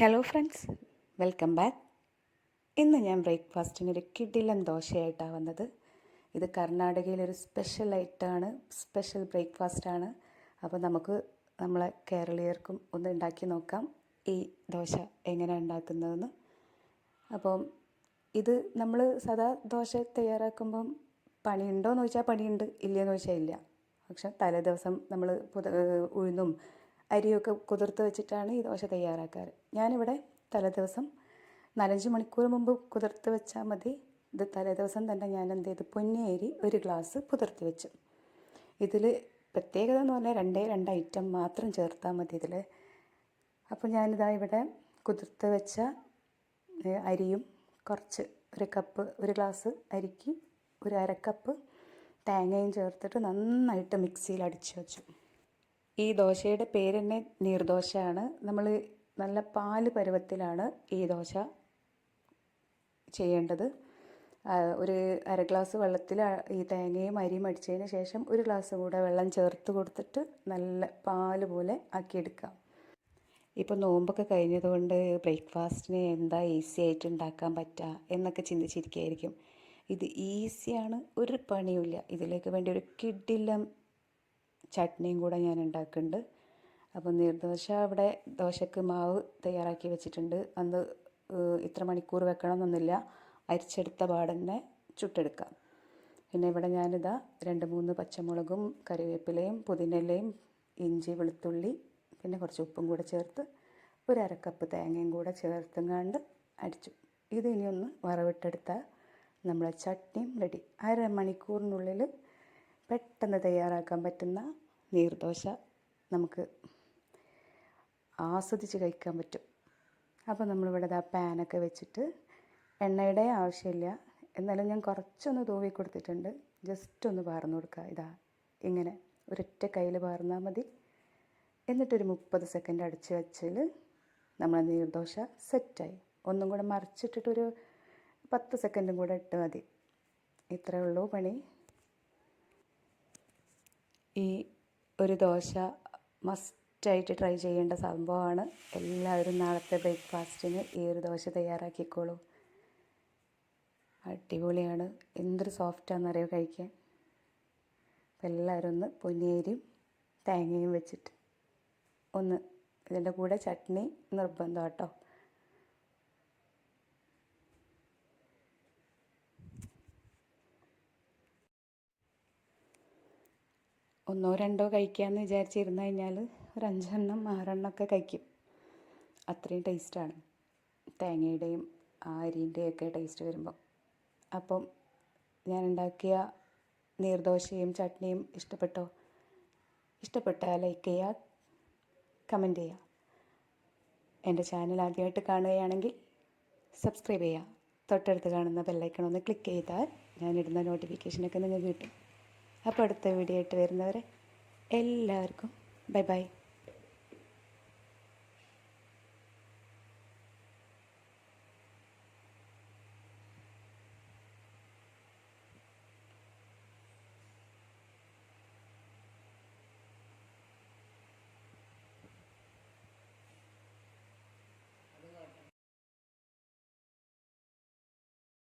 Hello friends welcome back ഇന്ന് ഞാൻ ബ്രേക്ക്ഫാസ്റ്റിന് ഒരു കിഡിലൻ ദോശയായിട്ടാണ് വന്നത്. ഇത് കർണാടകയിലെ ഒരു സ്പെഷ്യൽ ഐറ്റാണ് സ്പെഷ്യൽ ബ്രേക്ക്ഫാസ്റ്റാണ്. അപ്പോൾ നമുക്ക് നമ്മളെ കേരളീയർക്കും ഒന്ന് ഉണ്ടാക്കി നോക്കാം ഈ ദോശ എങ്ങനെയാണ് ഉണ്ടാക്കുന്നതെന്ന്. അപ്പം ഇത് നമ്മൾ സദാ ദോശ തയ്യാറാക്കുമ്പം പണിയുണ്ടോ എന്ന് ചോദിച്ചാൽ പണിയുണ്ട് ഇല്ലയെന്ന് ചോദിച്ചാൽ ഇല്ല. പക്ഷെ തലേ ദിവസം നമ്മൾ ഉഴുന്നും അരിയൊക്കെ കുതിർത്ത് വെച്ചിട്ടാണ് ഈ ദോശ തയ്യാറാക്കാറ്. ഞാനിവിടെ തലേദിവസം നാലഞ്ച് മണിക്കൂർ മുമ്പ് കുതിർത്ത് വെച്ചാൽ മതി. ഇത് തലേദിവസം തന്നെ ഞാൻ എന്ത് ചെയ്തു? പൊന്നിയരി ഒരു ഗ്ലാസ് കുതിർത്ത് വെച്ചു. ഇതിൽ പ്രത്യേകത എന്ന് പറഞ്ഞാൽ രണ്ടേ രണ്ട് ഐറ്റം മാത്രം ചേർത്താൽ മതി ഇതിൽ അപ്പോൾ ഞാനിതാ ഇവിടെ കുതിർത്ത് വെച്ച അരിയും കുറച്ച് ഒരു കപ്പ് ഒരു ഗ്ലാസ് അരിക്ക് ഒരു അരക്കപ്പ് തേങ്ങയും ചേർത്തിട്ട് നന്നായിട്ട് മിക്സിയിൽ അടിച്ചു വെച്ചു. ഈ ദോശയുടെ പേര് തന്നെ നീർദോശയാണ്. നമ്മൾ നല്ല പാൽ പരുവത്തിലാണ് ഈ ദോശ ചെയ്യേണ്ടത്. ഒരു അര ഗ്ലാസ് വെള്ളത്തിൽ ഈ തേങ്ങയും അരിയും അടിച്ചതിന് ശേഷം ഒരു ഗ്ലാസ് കൂടെ വെള്ളം ചേർത്ത് കൊടുത്തിട്ട് നല്ല പാൽ പോലെ ആക്കിയെടുക്കാം. ഇപ്പോൾ നോമ്പൊക്കെ കഴിഞ്ഞതുകൊണ്ട് ബ്രേക്ക്ഫാസ്റ്റിന് എന്താ ഈസി ആയിട്ട് ഉണ്ടാക്കാൻ പറ്റുക എന്നൊക്കെ ചിന്തിച്ചിരിക്കുകയായിരിക്കും ഇത് ഈസിയാണ് ഒരു പണിയുമില്ല. ഇതിലേക്ക് വേണ്ടി ഒരു കിഡിലം ചട്നിയും കൂടെ ഞാൻ ഉണ്ടാക്കുന്നുണ്ട്. അപ്പോൾ നീർദോശ അവിടെ ദോശക്ക് മാവ് തയ്യാറാക്കി വെച്ചിട്ടുണ്ട്. അന്ന് ഇത്ര മണിക്കൂർ വെക്കണം എന്നൊന്നുമില്ല അരിച്ചെടുത്ത പാടന്നെ ചുട്ടെടുക്കാം. പിന്നെ ഇവിടെ ഞാനിതാ രണ്ട് മൂന്ന് പച്ചമുളകും കറിവേപ്പിലയും പുതിനയിലയും ഇഞ്ചി വെളുത്തുള്ളി പിന്നെ കുറച്ച് ഉപ്പും കൂടെ ചേർത്ത് ഒരു അരക്കപ്പ് തേങ്ങയും കൂടെ ചേർത്തുങ്ങാണ്ട് അടിച്ചു. ഇത് ഇനിയൊന്ന് വറവിട്ടെടുത്താൽ നമ്മളെ ചട്നിയും റെഡി അരമണിക്കൂറിനുള്ളിൽ പെട്ടെന്ന് തയ്യാറാക്കാൻ പറ്റുന്ന നീർദോശ നമുക്ക് ആസ്വദിച്ച് കഴിക്കാൻ പറ്റും. അപ്പോൾ നമ്മളിവിടെ ആ പാനൊക്കെ വെച്ചിട്ട് എണ്ണയുടെ ആവശ്യമില്ല. എന്നാലും ഞാൻ കുറച്ചൊന്ന് തൂവി കൊടുത്തിട്ടുണ്ട്. ജസ്റ്റ് ഒന്ന് പാർന്നു കൊടുക്കുക ഇതാ ഇങ്ങനെ ഒരൊറ്റ കയ്യിൽ പാർന്നാൽ മതി. എന്നിട്ടൊരു മുപ്പത് സെക്കൻഡ് അടിച്ച് വെച്ചാൽ നമ്മളെ നീർദോശ സെറ്റായി. ഒന്നും കൂടെ മറിച്ചിട്ടിട്ടൊരു പത്ത് സെക്കൻഡും കൂടെ ഇട്ട് മതി. ഇത്രയേ ഉള്ളൂ പണി. ഈ ഒരു ദോശ മസ്റ്റായിട്ട് ട്രൈ ചെയ്യേണ്ട സംഭവമാണ്. എല്ലാവരും നാളത്തെ ബ്രേക്ക്ഫാസ്റ്റിന് ഈ ഒരു ദോശ തയ്യാറാക്കിക്കോളൂ. അടിപൊളിയാണ്. എന്തൊരു സോഫ്റ്റാണെന്നറിയോ കഴിക്കാൻ? എല്ലാവരും ഒന്ന് പൊന്നിയരിയും തേങ്ങയും വെച്ചിട്ട് ഒന്ന് ഇതിന്റെ കൂടെ ചട്നി നിർബന്ധം കേട്ടോ. ഒന്നോ രണ്ടോ കഴിക്കാമെന്ന് വിചാരിച്ചിരുന്നു കഴിഞ്ഞാൽ ഒരു അഞ്ചെണ്ണം ആറെണ്ണം ഒക്കെ കഴിക്കും. അത്രയും ടേസ്റ്റാണ്. തേങ്ങയുടെയും ആ അരിന്റെയും ഒക്കെ ടേസ്റ്റ് വരുമ്പോൾ അപ്പം ഞാൻ ഉണ്ടാക്കിയ നീർദോശയും ചട്നിയും ഇഷ്ടപ്പെട്ടോ? ഇഷ്ടപ്പെട്ടാൽ ലൈക്ക് ചെയ്യുക കമന്റ് ചെയ്യുക എന്റെ ചാനൽ ആദ്യമായിട്ട് കാണുകയാണെങ്കിൽ സബ്സ്ക്രൈബ് ചെയ്യുക തൊട്ടടുത്ത് കാണുന്ന ബെല്ലൈക്കൺ ഒന്ന് ക്ലിക്ക് ചെയ്താൽ ഞാനിടുന്ന നോട്ടിഫിക്കേഷനൊക്കെ നിങ്ങൾക്ക് കിട്ടും. അപ്പോൾ അടുത്ത വീഡിയോ ആയിട്ട് വരുന്നവരെ എല്ലാവർക്കും ബൈ ബൈ.